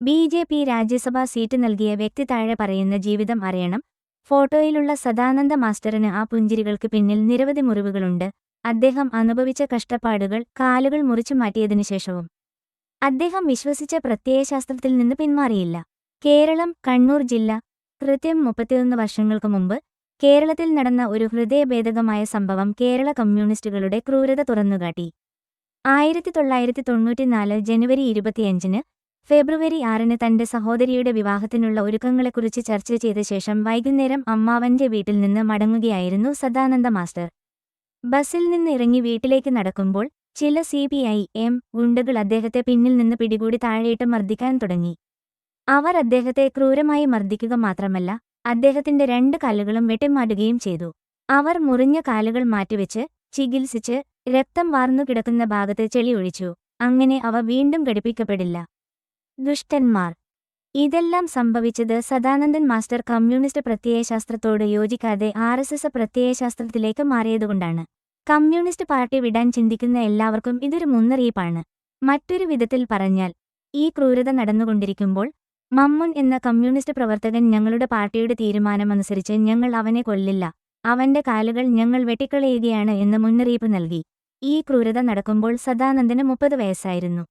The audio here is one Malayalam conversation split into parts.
B J P Rajya Sabha seat നൽകിയ വ്യക്തി താഴെ പറയുന്ന ജീവിതം അറിയണം. ഫോട്ടോയിലുള്ള സദാനന്ദ മാസ്റ്ററിന് ആ പുഞ്ചിരികൾക്ക് പിന്നിൽ നിരവധി മുറിവുകളുണ്ട്. അദ്ദേഹം അനുഭവിച്ച കഷ്ടപ്പാടുകൾ കാലുകൾ മുറിച്ചു മാറ്റിയതിനു ശേഷവും. അദ്ദേഹം വിശ്വസിച്ച പ്രത്യയശാസ്ത്രത്തിൽ നിന്ന് പിന്മാറിയില്ല. കേരളം കണ്ണൂർ ജില്ല കൃത്യം മുപ്പത്തിയൊന്ന് വർഷങ്ങൾക്ക് മുമ്പ് കേരളത്തിൽ നടന്ന ഒരു ഹൃദയഭേദകമായ സംഭവം കേരള കമ്മ്യൂണിസ്റ്റുകളുടെ ക്രൂരത തുറന്നുകാട്ടി. ആയിരത്തി തൊള്ളായിരത്തി തൊണ്ണൂറ്റിനാല് ജനുവരി ഇരുപത്തിയഞ്ചിന് ഫെബ്രുവരി ആറിന് തന്റെ സഹോദരിയുടെ വിവാഹത്തിനുള്ള ഒരുക്കങ്ങളെക്കുറിച്ച് ചർച്ച ചെയ്ത ശേഷം വൈകുന്നേരം അമ്മാവന്റെ വീട്ടിൽ നിന്ന് മടങ്ങുകയായിരുന്നു സദാനന്ദ മാസ്റ്റർ. ബസ്സിൽ നിന്ന് ഇറങ്ങി വീട്ടിലേക്ക് നടക്കുമ്പോൾ ചില സി പി ഐ എം ഗുണ്ടകൾ അദ്ദേഹത്തെ പിന്നിൽ നിന്ന് പിടികൂടി താഴെയിട്ട് മർദ്ദിക്കാൻ തുടങ്ങി. അവർ അദ്ദേഹത്തെ ക്രൂരമായി മർദ്ദിക്കുക മാത്രമല്ല അദ്ദേഹത്തിന്റെ രണ്ട് കാലുകളും വെട്ടിമാറ്റുകയും ചെയ്തു. അവർ മുറിഞ്ഞ കാലുകൾ മാറ്റിവെച്ച് ചികിത്സിച്ച് രക്തം വാർന്നു കിടക്കുന്ന ഭാഗത്ത് ചെളി ഒഴിച്ചു. അങ്ങനെ അവ വീണ്ടും ഘടിപ്പിക്കപ്പെടില്ല. ദുഷ്ടന്മാർ. ഇതെല്ലാം സംഭവിച്ചത് സദാനന്ദൻ മാസ്റ്റർ കമ്മ്യൂണിസ്റ്റ് പ്രത്യയശാസ്ത്രത്തോട് യോജിക്കാതെ ആർ എസ് എസ് പ്രത്യയശാസ്ത്രത്തിലേക്ക് മാറിയതുകൊണ്ടാണ്. കമ്മ്യൂണിസ്റ്റ് പാർട്ടി വിടാൻ ചിന്തിക്കുന്ന എല്ലാവർക്കും ഇതൊരു മുന്നറിയിപ്പാണ്. മറ്റൊരു വിധത്തിൽ പറഞ്ഞാൽ ഈ ക്രൂരത നടന്നുകൊണ്ടിരിക്കുമ്പോൾ മമ്മുൻ എന്ന കമ്മ്യൂണിസ്റ്റ് പ്രവർത്തകൻ ഞങ്ങളുടെ പാർട്ടിയുടെ തീരുമാനമനുസരിച്ച് ഞങ്ങൾ അവനെ കൊല്ലില്ല. അവന്റെ കാലുകൾ ഞങ്ങൾ വെട്ടിക്കളയുകയാണ് എന്ന് മുന്നറിയിപ്പ് നൽകി. ഈ ക്രൂരത നടക്കുമ്പോൾ സദാനന്ദന് മുപ്പത് വയസ്സായിരുന്നു.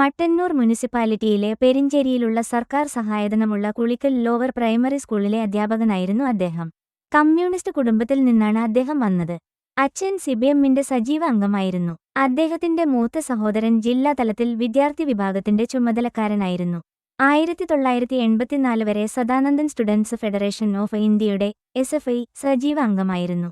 മട്ടന്നൂർ മുനിസിപ്പാലിറ്റിയിലെ പെരിഞ്ചേരിയിലുള്ള സർക്കാർ സഹായധനമുള്ള കുളിക്കൽ ലോവർ പ്രൈമറി സ്കൂളിലെ അധ്യാപകനായിരുന്നു അദ്ദേഹം. കമ്മ്യൂണിസ്റ്റ് കുടുംബത്തിൽ നിന്നാണ് അദ്ദേഹം വന്നത്. അച്ഛൻ സിബിഎമ്മിന്റെ സജീവ അംഗമായിരുന്നു. അദ്ദേഹത്തിന്റെ മൂത്ത സഹോദരൻ ജില്ലാ തലത്തിൽ വിദ്യാർത്ഥി വിഭാഗത്തിന്റെ ചുമതലക്കാരനായിരുന്നു. ആയിരത്തി തൊള്ളായിരത്തി എൺപത്തിനാല് വരെ സദാനന്ദൻ സ്റ്റുഡൻസ് ഫെഡറേഷൻ ഓഫ് ഇന്ത്യയുടെ എസ് എഫ് ഐ സജീവ അംഗമായിരുന്നു.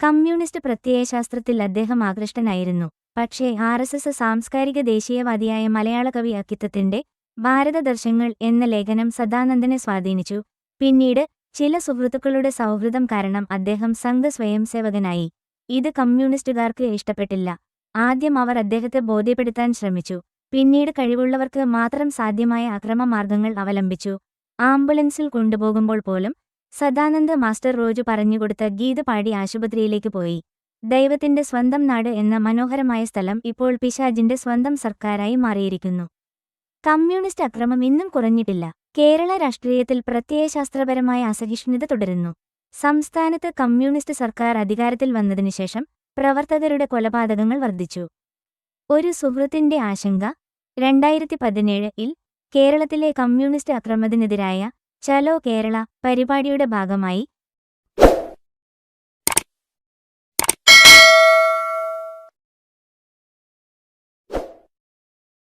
കമ്മ്യൂണിസ്റ്റ് പ്രത്യയശാസ്ത്രത്തിൽ അദ്ദേഹം ആകൃഷ്ടനായിരുന്നു. പക്ഷേ ആർ എസ് എസ് സാംസ്കാരിക ദേശീയവാദിയായ മലയാള കവി അക്കിത്തത്തിന്റെ ഭാരതദർശങ്ങൾ എന്ന ലേഖനം സദാനന്ദനെ സ്വാധീനിച്ചു. പിന്നീട് ചില സുഹൃത്തുക്കളുടെ സൗഹൃദം കാരണം അദ്ദേഹം സംഘ സ്വയംസേവകനായി. ഇത് കമ്മ്യൂണിസ്റ്റുകാർക്ക് ഇഷ്ടപ്പെട്ടില്ല. ആദ്യം അവർ അദ്ദേഹത്തെ ബോധ്യപ്പെടുത്താൻ ശ്രമിച്ചു. പിന്നീട് കഴിവുള്ളവർക്ക് മാത്രം സാധ്യമായ അക്രമമാർഗങ്ങൾ അവലംബിച്ചു. ആംബുലൻസിൽ കൊണ്ടുപോകുമ്പോൾ പോലും സദാനന്ദ മാസ്റ്റർ റോജു പറഞ്ഞുകൊടുത്ത ഗീത പാടി ആശുപത്രിയിലേക്ക് പോയി. ദൈവത്തിന്റെ സ്വന്തം നാട് എന്ന മനോഹരമായ സ്ഥലം ഇപ്പോൾ പിശാജിന്റെ സ്വന്തം സർക്കാരായി മാറിയിരിക്കുന്നു. കമ്മ്യൂണിസ്റ്റ് അക്രമം ഇന്നും കുറഞ്ഞിട്ടില്ല. കേരള രാഷ്ട്രീയത്തിൽ പ്രത്യയശാസ്ത്രപരമായ അസഹിഷ്ണുത തുടരുന്നു. സംസ്ഥാനത്ത് കമ്മ്യൂണിസ്റ്റ് സർക്കാർ അധികാരത്തിൽ വന്നതിനുശേഷം പ്രവർത്തകരുടെ കൊലപാതകങ്ങൾ വർദ്ധിച്ചു. ഒരു സുഹൃത്തിന്റെ ആശങ്ക രണ്ടായിരത്തി പതിനേഴിൽ കേരളത്തിലെ കമ്മ്യൂണിസ്റ്റ് അക്രമത്തിനെതിരായ ചലോ കേരള പരിപാടിയുടെ ഭാഗമായി